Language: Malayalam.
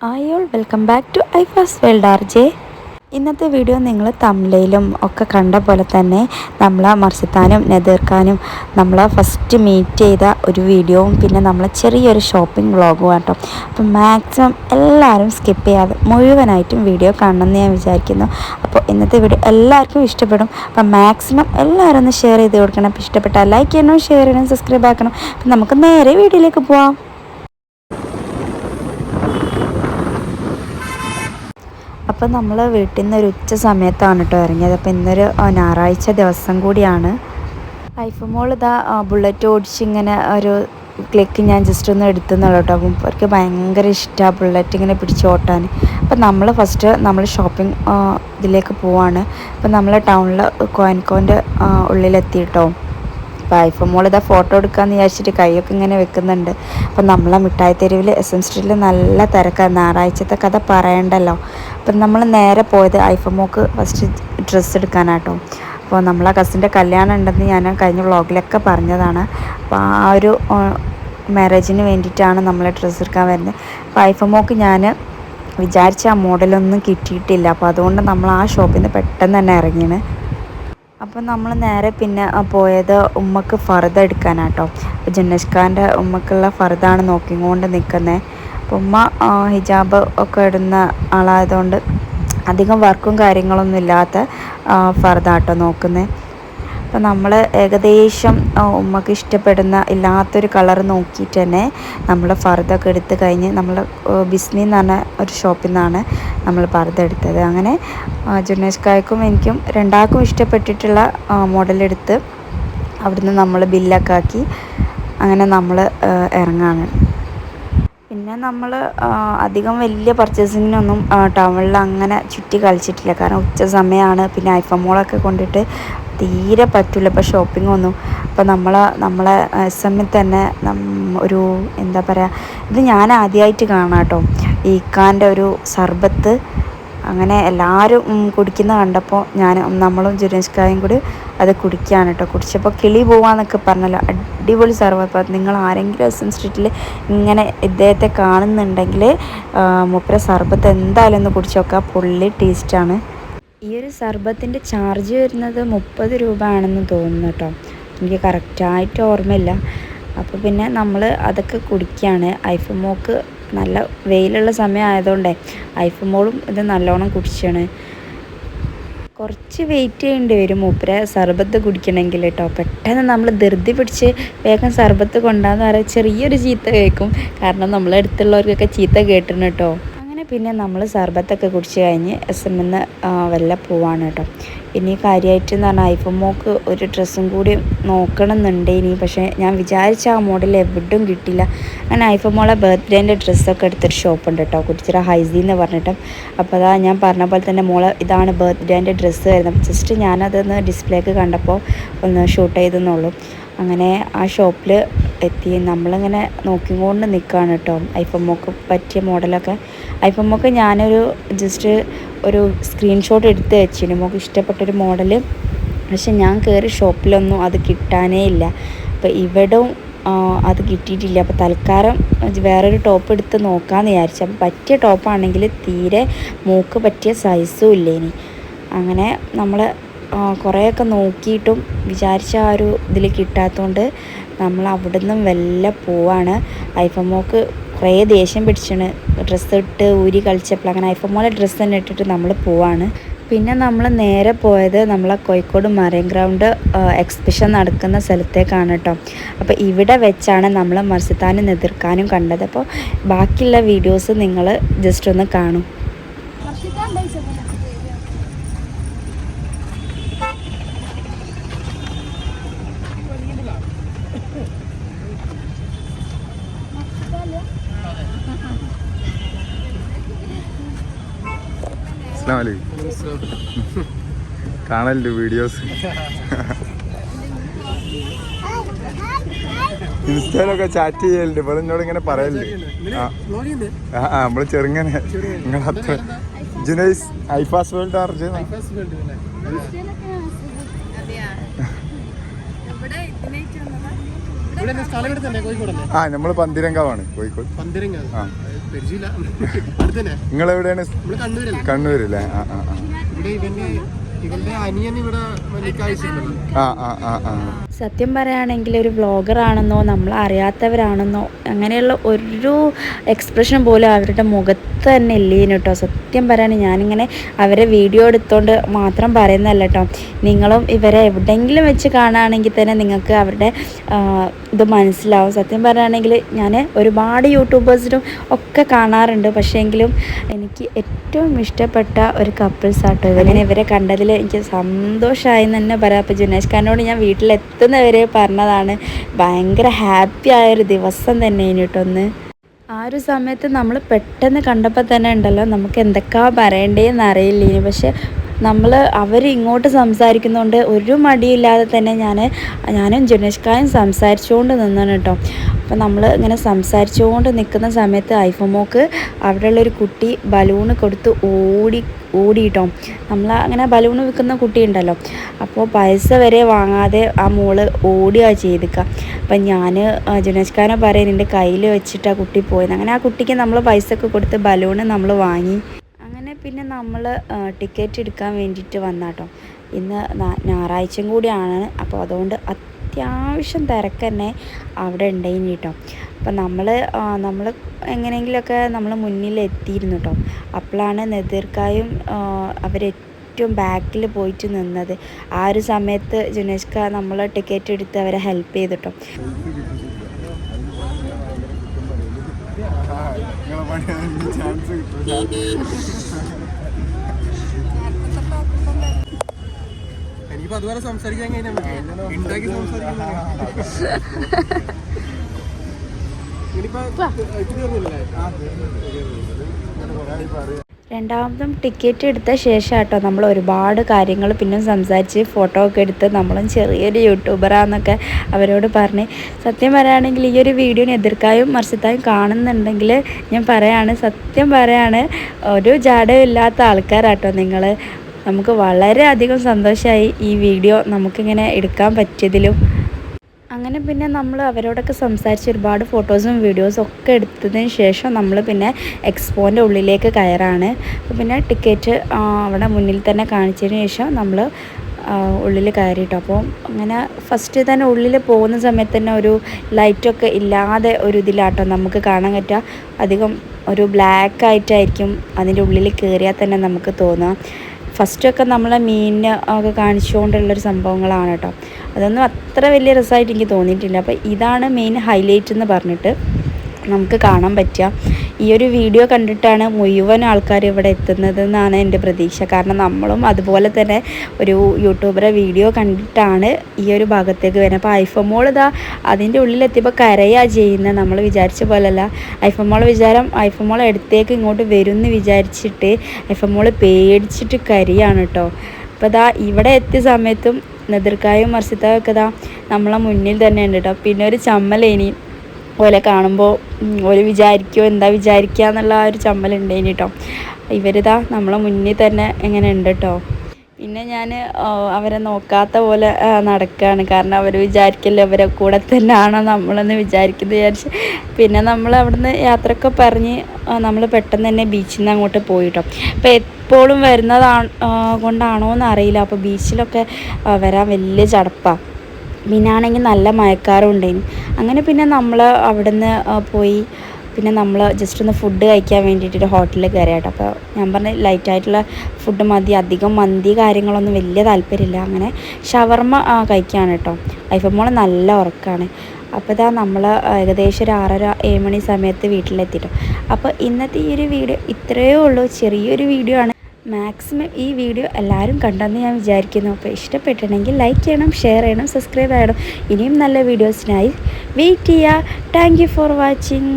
ആയോൾ welcome back to I first world R J. ഇന്നത്തെ വീഡിയോ നിങ്ങൾ തമിഴിലും ഒക്കെ കണ്ട പോലെ തന്നെ നമ്മളെ മർസിത്താനും നെതിർക്കാനും നമ്മൾ ഫസ്റ്റ് മീറ്റ് ചെയ്ത ഒരു വീഡിയോവും പിന്നെ നമ്മൾ ചെറിയൊരു ഷോപ്പിംഗ് വ്ളോഗും കേട്ടോ അപ്പം മാക്സിമം എല്ലാവരും സ്കിപ്പ് ചെയ്യാതെ മുഴുവനായിട്ടും വീഡിയോ കാണണമെന്ന് ഞാൻ വിചാരിക്കുന്നു. അപ്പോൾ ഇന്നത്തെ വീഡിയോ എല്ലാവർക്കും ഇഷ്ടപ്പെടും. അപ്പം മാക്സിമം എല്ലാവരും ഒന്ന് ഷെയർ ചെയ്ത് കൊടുക്കണം. അപ്പോൾ ഇഷ്ടപ്പെട്ടാൽ ലൈക്ക് ചെയ്യണം ഷെയർ ചെയ്യണം സബ്സ്ക്രൈബ് ആക്കണം. അപ്പം നമുക്ക് നേരെ വീഡിയോയിലേക്ക് പോവാം. അപ്പോൾ നമ്മൾ വീട്ടിൽ നിന്ന് ഒരു ഉച്ച സമയത്താണ് കേട്ടോ ഇറങ്ങിയത്. അപ്പോൾ ഇന്നൊരു ഞായറാഴ്ച ദിവസം കൂടിയാണ്. ഐഫമോൾ ഇതാ ആ, ബുള്ളറ്റ് ഓടിച്ച് ഇങ്ങനെ ഒരു ക്ലിക്ക് ഞാൻ ജസ്റ്റ് ഒന്ന് എടുത്തുന്നുള്ളൂ കേട്ടോ അപ്പം അവർക്ക് ഭയങ്കര ഇഷ്ടമാണ് ബുള്ളറ്റ് ഇങ്ങനെ പിടിച്ച് ഓട്ടാൻ അപ്പം നമ്മൾ ഫസ്റ്റ് നമ്മൾ ഷോപ്പിംഗ് ഇതിലേക്ക് പോവാണ്. അപ്പം നമ്മൾ ടൗണിൽ കോയൻകോന്റെ ഉള്ളിലെത്തി കേട്ടോ അപ്പോൾ ഐഫോൺ മോൾ ഇതാ ഫോട്ടോ എടുക്കാമെന്ന് വിചാരിച്ചിട്ട് കൈയൊക്കെ ഇങ്ങനെ വെക്കുന്നുണ്ട്. അപ്പം നമ്മളെ മിഠായി തെരുവിൽ എസ് എം സ്ട്രീറ്റിൽ നല്ല തിരക്കാണ് ഞായറാഴ്ചത്തെ കഥ പറയണ്ടല്ലോ. അപ്പം നമ്മൾ നേരെ പോയത് ഐഫമോക്ക് മോക്ക് ഫസ്റ്റ് ഡ്രസ്സ് എടുക്കാനാട്ടോ. അപ്പോൾ നമ്മളെ കസിന്റെ കല്യാണം ഉണ്ടെന്ന് ഞാൻ കഴിഞ്ഞ വ്ളോഗിലൊക്കെ പറഞ്ഞതാണ്. അപ്പോൾ ആ ഒരു മാരേജിന് വേണ്ടിയിട്ടാണ് നമ്മൾ ഡ്രസ്സ് എടുക്കാൻ വരുന്നത്. അപ്പോൾ ഐഫമോക്ക് മോക്ക് ഞാൻ വിചാരിച്ച ആ മോഡലൊന്നും കിട്ടിയിട്ടില്ല. അപ്പോൾ അതുകൊണ്ട് നമ്മൾ ആ ഷോപ്പിൽ നിന്ന് പെട്ടെന്ന് തന്നെ ഇറങ്ങിയാണ് അപ്പം നമ്മൾ നേരെ പിന്നെ പോയത് ഉമ്മക്ക് ഫർദ എടുക്കാനാട്ടോ. അപ്പോൾ ജന്നഷ് ഉമ്മക്കുള്ള ഫർദാണ് നോക്കിക്കൊണ്ട് നിൽക്കുന്നത്. അപ്പോൾ ഉമ്മ ഹിജാബ് ഒക്കെ ഇടുന്ന ആളായതുകൊണ്ട് അധികം വർക്കും കാര്യങ്ങളൊന്നും ഇല്ലാത്ത ഫർദാട്ടോ നോക്കുന്നത് അപ്പോൾ നമ്മൾ ഏകദേശം ഉമ്മക്ക് ഇഷ്ടപ്പെടുന്ന ഇല്ലാത്തൊരു കളർ നോക്കിയിട്ട് തന്നെ നമ്മൾ ഫർദൊക്കെ എടുത്ത് കഴിഞ്ഞ് നമ്മൾ ബിസ്നി എന്ന് പറഞ്ഞ ഒരു ഷോപ്പിൽ നിന്നാണ് നമ്മൾ ഫർദ എടുത്തത്. അങ്ങനെ ജുനേഷ്കായ്ക്കും എനിക്കും രണ്ടാൾക്കും ഇഷ്ടപ്പെട്ടിട്ടുള്ള മോഡലെടുത്ത് അവിടുന്ന് നമ്മൾ ബില്ലൊക്കെ ആക്കി അങ്ങനെ നമ്മൾ ഇറങ്ങാണ്. പിന്നെ നമ്മൾ അധികം വലിയ പർച്ചേസിങ്ങിനൊന്നും ടൗണിൽ അങ്ങനെ ചുറ്റി കളിച്ചിട്ടില്ല. കാരണം ഉച്ച സമയമാണ് പിന്നെ ഐഫോൺ മോളൊക്കെ കൊണ്ടിട്ട് തീരെ പറ്റില്ല ഇപ്പോൾ ഷോപ്പിംഗ് ഒന്നും. അപ്പോൾ നമ്മൾ നമ്മളെ എസ് എമ്മിൽ തന്നെ ഒരു എന്താ പറയുക ഇത് ഞാൻ ആദ്യമായിട്ട് കാണാം കേട്ടോ ഈക്കാന്റെ ഒരു സർബത്ത് അങ്ങനെ എല്ലാവരും കുടിക്കുന്ന കണ്ടപ്പോൾ ഞാൻ നമ്മളും ജുരേഷ്കായും കൂടി അത് കുടിക്കുകയാണ് കേട്ടോ. കുടിച്ചപ്പോൾ കിളി പോവാന്നൊക്കെ പറഞ്ഞല്ലോ. അടിപൊളി സർവത്ത് അപ്പോൾ നിങ്ങൾ ആരെങ്കിലും എസ് എം സ്ട്രീറ്റിൽ ഇങ്ങനെ ഇദ്ദേഹത്തെ കാണുന്നുണ്ടെങ്കിൽ മുപ്പര സർബത്ത് എന്തായാലും ഒന്ന് കുടിച്ചു നോക്കുക പുള്ളി ടേസ്റ്റാണ് ഈ ഒരു സർബത്തിന്റെ ചാർജ് വരുന്നത് മുപ്പത് രൂപ ആണെന്ന് തോന്നുന്നു കേട്ടോ. എനിക്ക് കറക്റ്റായിട്ട് ഓർമ്മയില്ല. അപ്പോൾ പിന്നെ നമ്മൾ അതൊക്കെ കുടിക്കുകയാണ് ഐഫമോക്ക് നല്ല വെയിലുള്ള സമയം ആയതുകൊണ്ടേ ഐഫമോളും ഇത് നല്ലോണം കുടിച്ചാണ്. കുറച്ച് വെയിറ്റ് ചെയ്യേണ്ടി വരും. മൂപ്പരെ സർബത്ത് കുടിക്കണമെങ്കിൽ കേട്ടോ. പെട്ടെന്ന് നമ്മൾ ധൃതി പിടിച്ച് വേഗം സർബത്ത് കൊണ്ടാന്ന് പറയാൻ ചെറിയൊരു ചീത്ത കേൾക്കും. കാരണം നമ്മളെ അടുത്തുള്ളവർക്കൊക്കെ ചീത്ത കേട്ടിരുന്നു കേട്ടോ. പിന്നെ നമ്മൾ സർബത്തൊക്കെ കുടിച്ച് കഴിഞ്ഞ് എസ് എം എന്ന് വല്ല പോവാണ് കേട്ടോ. ഇനി കാര്യമായിട്ട് എന്ന് പറഞ്ഞാൽ ഐഫോൺ മോക്ക് ഒരു ഡ്രസ്സും കൂടി നോക്കണം എന്നുണ്ട് ഇനി. പക്ഷേ ഞാൻ വിചാരിച്ച ആ മോഡൽ എവിടും കിട്ടില്ല അങ്ങനെ ഐഫോൺ മോളെ ബർത്ത്ഡേന്റെ ഡ്രസ്സൊക്കെ എടുത്തൊരു ഷോപ്പുണ്ട് കേട്ടോ. കുറ്റിച്ചിറ ഹൈസി എന്ന് പറഞ്ഞിട്ട്. അപ്പോൾ അതാ ഞാൻ പറഞ്ഞ പോലെ തന്നെ മോളെ ഇതാണ് ബർത്ത്ഡേന്റെ ഡ്രസ്സ് വരുന്നത്. ജസ്റ്റ് ഞാനതൊന്ന് ഡിസ്പ്ലേക്ക് കണ്ടപ്പോൾ ഒന്ന് ഷൂട്ട് ചെയ്തെന്നുള്ളൂ. അങ്ങനെ ആ ഷോപ്പിൽ എത്തി. നമ്മളിങ്ങനെ നോക്കിക്കൊണ്ട് നിൽക്കുകയാണ് കേട്ടോ ഐഫോൺ മോക്ക് പറ്റിയ മോഡലൊക്കെ ഐഫോൺ മോക്ക് ഞാനൊരു ജസ്റ്റ് ഒരു സ്ക്രീൻഷോട്ട് എടുത്ത് വെച്ചിരുന്നു മോക്ക് ഇഷ്ടപ്പെട്ടൊരു മോഡൽ പക്ഷെ ഞാൻ കയറി ഷോപ്പിലൊന്നും അത് കിട്ടാനേ ഇല്ല. അപ്പോൾ ഇവിടെ അത് കിട്ടിയിട്ടില്ല. അപ്പോൾ തൽക്കാലം വേറൊരു ടോപ്പ് എടുത്ത് നോക്കാമെന്ന് വിചാരിച്ചു. അപ്പോൾ പറ്റിയ ടോപ്പാണെങ്കിൽ തീരെ മൂക്ക് പറ്റിയ സൈസും ഇല്ലേനി. അങ്ങനെ നമ്മൾ കുറേയൊക്കെ നോക്കിയിട്ടും വിചാരിച്ച ആ ഒരു ഇതിൽ കിട്ടാത്തതുകൊണ്ട് നമ്മൾ അവിടെ നിന്നും വല്ല പോവാണ്. ഐഫമോക്ക് മോക്ക് കുറേ ദേഷ്യം പിടിച്ചാണ്. ഡ്രസ്സ് ഇട്ട് ഊരി കളിച്ചപ്പോൾ അങ്ങനെ ഐഫമോലെ ഡ്രസ്സ് തന്നെ ഇട്ടിട്ട് നമ്മൾ പോവാണ്. പിന്നെ നമ്മൾ നേരെ പോയത് നമ്മളെ കോഴിക്കോട് മറൈൻ ഗ്രൗണ്ട് എക്സിബിഷൻ നടക്കുന്ന സ്ഥലത്തേക്കാണ് കേട്ടോ അപ്പോൾ ഇവിടെ വെച്ചാണ് നമ്മൾ മർസിത്താനും എതിർക്കാനും കണ്ടത്. അപ്പോൾ ബാക്കിയുള്ള വീഡിയോസ് നിങ്ങൾ ജസ്റ്റ് ഒന്ന് കാണും. അസ്സാം വലൈക്കും വീഡിയോസ് ഇൻസ്റ്റയിലൊക്കെ ചാറ്റ് ചെയ്യലുണ്ട്. ഇപ്പൊ എന്നോട് ഇങ്ങനെ പറയല്ലേ ആ. നമ്മൾ ചെറുങ്ങനെ. നിങ്ങൾ അത്ര ജുനൈസ് ഐഫാസ് വേൾഡ് ആർജ് ആ നമ്മൾ പന്തിരങ്കാവാണ് കോഴിക്കോട്. പന്തിരങ്കാവ്. ആ. നിങ്ങൾ എവിടെയാണ് കണ്ണൂരല്ലേ? ആ ആ ആ. ഇവിടെ ഇവന്റെ ഇവന്റെ അനിയൻ ഇവിടെ നിക്കാഴ്ചയുണ്ടല്ലോ ആ ആ ആ ആ. സത്യം പറയുകയാണെങ്കിൽ ഒരു വ്ളോഗറാണെന്നോ നമ്മൾ അറിയാത്തവരാണെന്നോ അങ്ങനെയുള്ള ഒരു എക്സ്പ്രഷൻ പോലും അവരുടെ മുഖത്ത് തന്നെ ഇല്ലേനു കേട്ടോ സത്യം പറയുകയാണെങ്കിൽ ഞാനിങ്ങനെ അവരെ വീഡിയോ എടുത്തോണ്ട് മാത്രം പറയുന്നതല്ല കേട്ടോ നിങ്ങളും ഇവരെ എവിടെയെങ്കിലും വെച്ച് കാണുകയാണെങ്കിൽ തന്നെ നിങ്ങൾക്ക് അവരുടെ ഇത് മനസ്സിലാവും. സത്യം പറയുകയാണെങ്കിൽ ഞാൻ ഒരുപാട് യൂട്യൂബേഴ്സിനും ഒക്കെ കാണാറുണ്ട്. പക്ഷേ എങ്കിലും എനിക്ക് ഏറ്റവും ഇഷ്ടപ്പെട്ട ഒരു കപ്പിൾസ് ആട്ടോ ഇവരെ ഇവരെ കണ്ടതിൽ എനിക്ക് സന്തോഷമായി എന്ന് തന്നെ പറയാം. അപ്പോൾ ജുനേഷ് ഖാനോട് ഞാൻ വീട്ടിലെത്തുന്നവരെ പറഞ്ഞതാണ്. ഭയങ്കര ഹാപ്പി ആയൊരു ദിവസം തന്നെ ഇനിയിട്ടൊന്ന് ആ ഒരു സമയത്ത് നമ്മൾ പെട്ടെന്ന് കണ്ടപ്പോൾ തന്നെ ഉണ്ടല്ലോ നമുക്ക് എന്തൊക്കെയാ പറയേണ്ടതെന്ന് അറിയില്ല ഇനി പക്ഷെ നമ്മൾ അവർ ഇങ്ങോട്ട് സംസാരിക്കുന്നതുകൊണ്ട് ഒരു മടിയില്ലാതെ തന്നെ ഞാൻ ഞാനും ജുനേഷ്കായും സംസാരിച്ചുകൊണ്ട് നിന്നാണ് കേട്ടോ. അപ്പം നമ്മൾ ഇങ്ങനെ സംസാരിച്ചുകൊണ്ട് നിൽക്കുന്ന സമയത്ത് ഐഫോമോക്ക് അവിടെയുള്ളൊരു കുട്ടി ബലൂണ് കൊടുത്ത് ഓടി ഓടിയിട്ടോ നമ്മൾ അങ്ങനെ ബലൂൺ വിൽക്കുന്ന കുട്ടി ഉണ്ടല്ലോ അപ്പോൾ പൈസ വരെ വാങ്ങാതെ ആ മോൾ ഓടുക ചെയ്തിക്കുക അപ്പം ഞാൻ ജുനേഷ്കാരനെ പറയാൻ പറയും എന്റെ കയ്യിൽ വെച്ചിട്ട് ആ കുട്ടി പോയത്. അങ്ങനെ ആ കുട്ടിക്ക് നമ്മൾ പൈസ ഒക്കെ കൊടുത്ത് ബലൂണ് നമ്മൾ വാങ്ങി. പിന്നെ നമ്മൾ ടിക്കറ്റ് എടുക്കാൻ വേണ്ടിയിട്ട് വന്നാട്ടോ. ഇന്ന് ഞായറാഴ്ചയും കൂടിയാണ്. അപ്പോൾ അതുകൊണ്ട് അത്യാവശ്യം തിരക്ക് തന്നെ അവിടെ ഉണ്ടായിന് കേട്ടോ. അപ്പം നമ്മൾ നമ്മൾ എങ്ങനെയെങ്കിലുമൊക്കെ നമ്മൾ മുന്നിൽ എത്തിയിരുന്നു കേട്ടോ. അപ്പോഴാണ് നെതിർക്കായും അവരേറ്റവും ബാക്കിൽ പോയിട്ട് നിന്നത്. ആ ഒരു സമയത്ത് ജുനേഷ്ക നമ്മൾ ടിക്കറ്റ് എടുത്ത് അവരെ ഹെൽപ്പ് ചെയ്തിട്ടോ ചാൻസ് ഇനിയിപ്പോ അതുവരെ സംസാരിക്കാൻ കഴിഞ്ഞാൽ ഉണ്ടാക്കി രണ്ടാമതും ടിക്കറ്റ് എടുത്ത ശേഷം കേട്ടോ നമ്മൾ ഒരുപാട് കാര്യങ്ങൾ പിന്നെ സംസാരിച്ച് ഫോട്ടോ ഒക്കെ എടുത്ത് നമ്മളും ചെറിയൊരു യൂട്യൂബറാന്നൊക്കെ അവരോട് പറഞ്ഞ്. സത്യം പറയുകയാണെങ്കിൽ ഈ ഒരു വീഡിയോനെ എതിർക്കായും മറിച്ചത്തായും കാണുന്നുണ്ടെങ്കിൽ ഞാൻ പറയാണ് സത്യം പറയാണ് ഒരു ജാടയും ഇല്ലാത്ത ആൾക്കാരാട്ടോ നിങ്ങൾ നമുക്ക് വളരെ അധികം സന്തോഷമായി ഈ വീഡിയോ നമുക്കിങ്ങനെ എടുക്കാൻ പറ്റിയതിലും. അങ്ങനെ പിന്നെ നമ്മൾ അവരോടൊക്കെ സംസാരിച്ച് ഒരുപാട് ഫോട്ടോസും വീഡിയോസും ഒക്കെ എടുത്തതിന് ശേഷം നമ്മൾ പിന്നെ എക്സ്പോന്റെ ഉള്ളിലേക്ക് കയറാണ്. പിന്നെ ടിക്കറ്റ് അവിടെ മുന്നിൽ തന്നെ കാണിച്ചതിന് ശേഷം നമ്മൾ ഉള്ളിൽ കയറിയിട്ടു. അപ്പോൾ അങ്ങനെ ഫസ്റ്റ് തന്നെ ഉള്ളിൽ പോകുന്ന സമയത്ത് തന്നെ ഒരു ലൈറ്റൊക്കെ ഇല്ലാതെ ഒരു ഇതിലാട്ടോ നമുക്ക് കാണാൻ പറ്റുക. അധികം ഒരു ബ്ലാക്ക് ആയിട്ടായിരിക്കും അതിന്റെ ഉള്ളിൽ കയറിയാൽ തന്നെ നമുക്ക് തോന്നുക ഫസ്റ്റൊക്കെ നമ്മളെ മീനിനെ ഒക്കെ കാണിച്ചുകൊണ്ടുള്ളൊരു സംഭവങ്ങളാണ് കേട്ടോ. അതൊന്നും അത്ര വലിയ രസമായിട്ട് എനിക്ക് തോന്നിയിട്ടില്ല. അപ്പോൾ ഇതാണ് മെയിൻ ഹൈലൈറ്റ് എന്ന് പറഞ്ഞിട്ട് നമുക്ക് കാണാൻ പറ്റുക. ഈ ഒരു വീഡിയോ കണ്ടിട്ടാണ് മുഴുവൻ ആൾക്കാർ ഇവിടെ എത്തുന്നത് എന്നാണ് എന്റെ പ്രതീക്ഷ. കാരണം നമ്മളും അതുപോലെ തന്നെ ഒരു യൂട്യൂബറെ വീഡിയോ കണ്ടിട്ടാണ് ഈ ഒരു ഭാഗത്തേക്ക് വരുന്നത്. അപ്പോൾ മോൾ ഇതാ അതിന്റെ ഉള്ളിലെത്തിയപ്പോൾ കരയാ ചെയ്യുന്നത് നമ്മൾ വിചാരിച്ച പോലല്ല ഐഫോൺ മോൾ വിചാരം ഐഫോൺ മോൾ അടുത്തേക്ക് ഇങ്ങോട്ട് വരും എന്ന് വിചാരിച്ചിട്ട് ഐഫോൺ മോൾ പേടിച്ചിട്ട് കരിയാണ് കേട്ടോ. അപ്പോൾ ഇതാ ഇവിടെ എത്തിയ സമയത്തും നെതിർക്കായും മർസിത്തായും ഒക്കെ ഇതാ നമ്മളെ മുന്നിൽ തന്നെ ഉണ്ട് കേട്ടോ. പിന്നെ ഒരു ചമ്മലേനി ഓലെ കാണുമ്പോൾ ഓൽ വിചാരിക്കുമോ എന്താ വിചാരിക്കുക എന്നുള്ള ആ ഒരു ചമ്മലുണ്ടേനി കേട്ടോ ഇവരിതാ നമ്മളെ മുന്നിൽ തന്നെ എങ്ങനെ ഉണ്ട് കേട്ടോ പിന്നെ ഞാൻ അവരെ നോക്കാത്ത പോലെ നടക്കുകയാണ് കാരണം അവർ വിചാരിക്കല്ലോ അവരെ കൂടെ തന്നെ ആണോ നമ്മളെന്ന് വിചാരിക്കുന്നത് വിചാരിച്ച്. പിന്നെ നമ്മൾ അവിടുന്ന് യാത്രയൊക്കെ പറഞ്ഞ് നമ്മൾ പെട്ടെന്ന് തന്നെ ബീച്ചിൽ നിന്ന് അങ്ങോട്ട് പോയിട്ടോ അപ്പോൾ എപ്പോഴും വരുന്നതാണ് കൊണ്ടാണോ എന്ന് അറിയില്ല. അപ്പോൾ ബീച്ചിലൊക്കെ വരാൻ വലിയ ചടപ്പാണ് പിന്നാണെങ്കിൽ നല്ല മഴക്കാറും ഉണ്ടായിന് അങ്ങനെ പിന്നെ നമ്മൾ അവിടെ നിന്ന് പോയി. പിന്നെ നമ്മൾ ജസ്റ്റ് ഒന്ന് ഫുഡ് കഴിക്കാൻ വേണ്ടിയിട്ട് ഒരു ഹോട്ടലിൽ കയറിയാട്ടോ അപ്പോൾ ഞാൻ പറഞ്ഞ ലൈറ്റായിട്ടുള്ള ഫുഡ് മതി. അധികം മന്തി കാര്യങ്ങളൊന്നും വലിയ താല്പര്യമില്ല. അങ്ങനെ ഷവർമ്മ കഴിക്കുകയാണ് കേട്ടോ ഐഫമോൾ നല്ല ഉറക്കമാണ് അപ്പോൾ ഇതാ നമ്മൾ ഏകദേശം ഒരു ആറര ഏഴ് മണി സമയത്ത് വീട്ടിലെത്തിയിട്ടോ അപ്പോൾ ഇന്നത്തെ ഈ ഒരു വീഡിയോ ഇത്രയേ ഉള്ളൂ. ചെറിയൊരു വീഡിയോ ആണ്. മാക്സിമം ഈ വീഡിയോ എല്ലാവരും കണ്ടെന്ന് ഞാൻ വിചാരിക്കുന്നു. അപ്പോൾ ഇഷ്ടപ്പെട്ടിട്ടുണ്ടെങ്കിൽ ലൈക്ക് ചെയ്യണം ഷെയർ ചെയ്യണം സബ്സ്ക്രൈബ് ചെയ്യണം ഇനിയും നല്ല വീഡിയോസിനായി വെയിറ്റ് ചെയ്യുക. Thank for watching